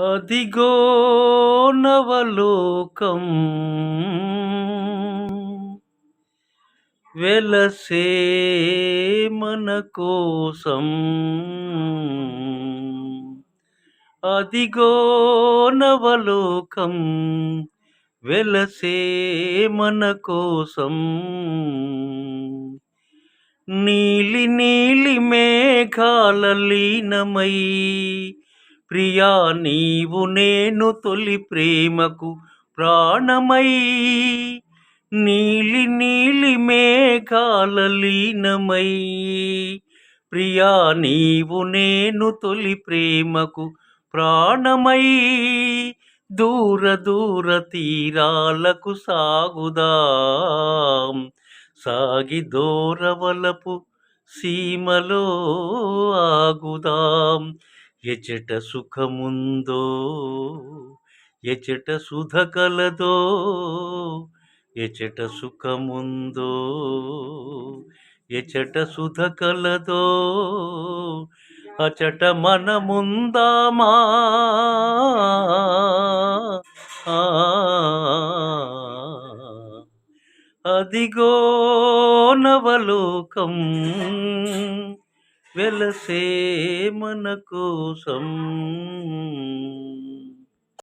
అదిగో నవలోకం. వెలసే మన కోసం. అదిగో నవలోకం. వెలసే మన కోసం. నీలి నీలి మేఘాల లీనమై ప్రియా నీవు నేను తొలి ప్రేమకు ప్రాణమై. నీలి నీలి మేఘాలలీనమై ప్రియా నీవు నేను తొలి ప్రేమకు ప్రాణమై. దూర దూర తీరాలకు సాగుదాం. సాగి దూరవలపు సీమలో ఆగుదాం. ఎచట సుఖముందో ఎచట సుధ కలదో ఎచట సుఖముందో ఎచట సుధ కలదో అచట మనముందామా? అదిగో నవలోకం. వెలసే మన కోసం.